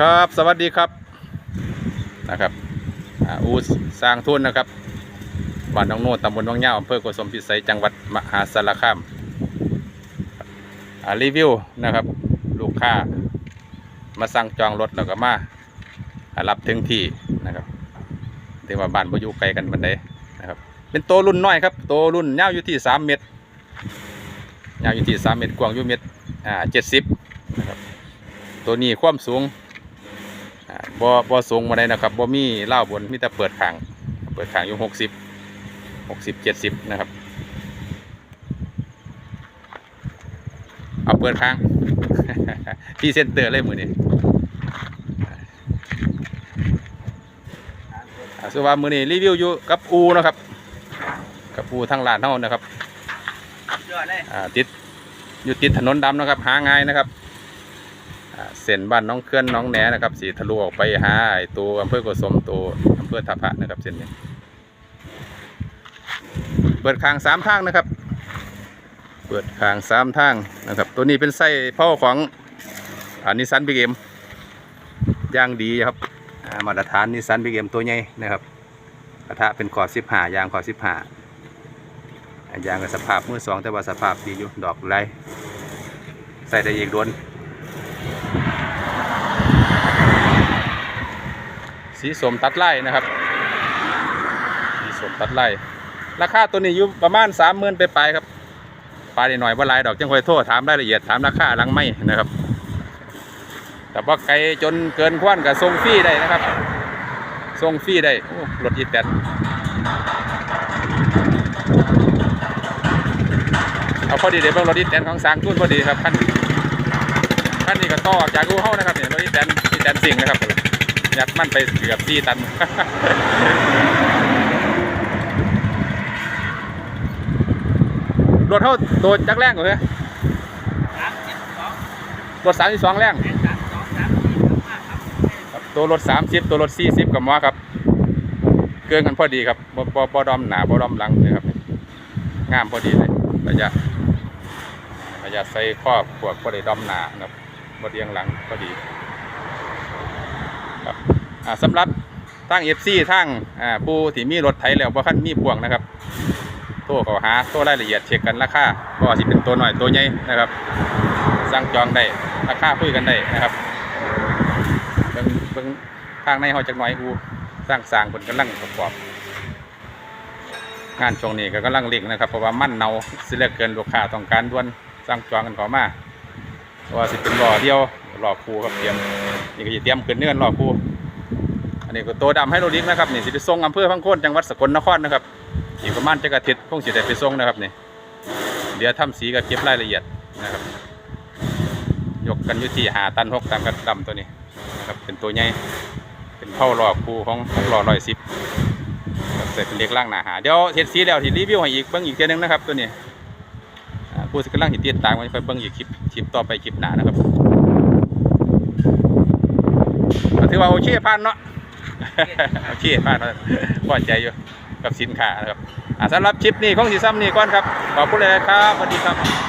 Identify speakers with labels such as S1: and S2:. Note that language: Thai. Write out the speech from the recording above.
S1: ครับ สวัสดีครับนะครับอูสร้างทุนนะครับบ้านหนองโนนตำบลวังเงาอำเภอโกสมพิสัยจังหวัดมหาสารคามรีวิวนะครับ ลูกค้า มาสั่งจองรถแล้วก็มาอ่ารับถึงที่นะครับถือว่าบ้านบ่อยู่ไกลกันบันไดนะครับ เป็นโตรุ่นน้อยครับโตรุ่นยาวอยู่ที่สามเมตรยาวอยู่ที่สามเมตรกว้างอยู่เมตรอ่าเจ็ดสิบนะครับตัวนี้ความสูง อ่าบ่บ่สูงมาได้นะครับบ่มีเล่าวบนมีแต่เปิดขาง เปิดขางอยู่หกสิบหกสิบเจ็ดสิบนะครับ เอาเปิดขางที่เซนเตอร์เลยมือนี้อ่าสว่ามือนี้รีวิวอยู่กับอูนะครับ กับอูทางร้านเฮานะครับ
S2: ยอดเลย
S1: อ่าติดอยู่ติดถนนดำนะครับ หาง่ายนะครับอ่า เส้นบ้านน้องเคลื่อนน้องแหนนะครับสีทะลุออกไปหาไอตัวอำเภอโกสมตัวอำเภอทับพระนะครับเส้นนี้ เปิดคางสามทางนะครับ เปิดคางสามทางนะครับ ตัวนี้เป็นไส้พ่อของอานิสันบีเอ็มย่างดีครับมาตรฐานนิสันบีเอ็มตัวใหญ่นะครับกระทะเป็นขอบสิบห้ายางขอบสิบห้ายางกับสภาพมือสองแต่ว่าสภาพดีอยู่ดอกไรใส่ได้อีกโดน สีสมตัดไล่นะครับสีสมตัดไล่ราคาตัวนี้อยู่ประมาณสามหมื่นไปปครับปลาหน่อยว่าลายดอกจังคอยโทษถามรายละเอียดถามราคาหลังไม่นะครับ แต่ว่าไกลจนเกินควันกับทรงฟรีได้นะครับทรงฟรีได้โอ้รถอีแตนเอาพอดีเดี๋ยวเบิ่งรถดิสแตนของสางทุนพอดีครับขั้นขั้นนี้ก็ต่อออกจากอูเฮานะครับเนี่ยรถดิสแตนดิสแตนสิงนะครับ ยัดมันไปเกือบสี่ตัน รถเท่าตัวจักแรงกว่าเหรอ
S2: สามเจ็ดสอง
S1: รถสามสิบสองแรง
S2: แปดสามสองสามสี่สามห้าครับ
S1: ครับตัวรถสามสิบตัวรถสี่สิบกับมอครับ เกินกันพอดีครับบ่บ่บ่ดอมหนาบ่ดอมหลังเลยครับงามพอดีเลยระยะระยะใส่ครอบพวกพอดีดอมหนานะครับบ่เรียงหลังพอดี ครับอ่าสำหรับทั้งเอฟซีทั้งอ่าผู้ที่มีรถไถแล้วบ่คันมีพ่วงนะครับโทรเขาหาโทรรายละเอียดเช็คกันราคาบ่ว่าสิเป็นตัวหน้อยตัวใหญ่นะครับ สั่งจองได้ราคาคุยกันได้นะครับเบิ่งเบิ่งทางในเฮาจักหน่อยอูสร้างสร้างเพิ่นกำลังประกอบ งานช่วงนี้ก็กำลังเร่งนะครับ เพราะว่ามั่นเนาสิเลือเกินลูกค้าต้องการด่วนสร้างจองกันข้ามาเพราะว่าสิเป็นล้อเดียวล้อครูครับเตรียม นี่ก็สิเตรียมขึ้นเนื้อล้อคู่อันนี้ก็ตัวดำให้โรดิกนะครับนี่สิไปส่งอำเภอพังโคนจังหวัดสกลนครนะครับอีกประมาณจักอาทิตย์คงสิได้ไปส่งนะครับนี่เดี๋ยวทำสีก็เก็บรายละเอียดนะครับ ยกกันยู่ที่หาตันหกตันกับดำตัวนี้นะครับเป็นตัวใหญ่เป็นเผาหลอกคูของหลอร้อยสิบใส่เป็นเล็กล่างหนาหาเดี๋ยวเฮ็ดสีแล้วที่รีวิวให้อีกเบิ่งอีกเทีนึงนะครับตัวนี้ผู้สิกำลังติดติดตามไว้ค่อยเบิ่งอีกคลิปคลิปต่อไปคลิปหนานะครับ ถือว่าโอเคผ่านเนาะโอเคผ่านเนาะพอใจอยู่กับสินค้านะครับสำหรับคลิปนี้ของสีซ้ำนี่ก่อนครับขอบคุณเลยครับสวัสดีครับ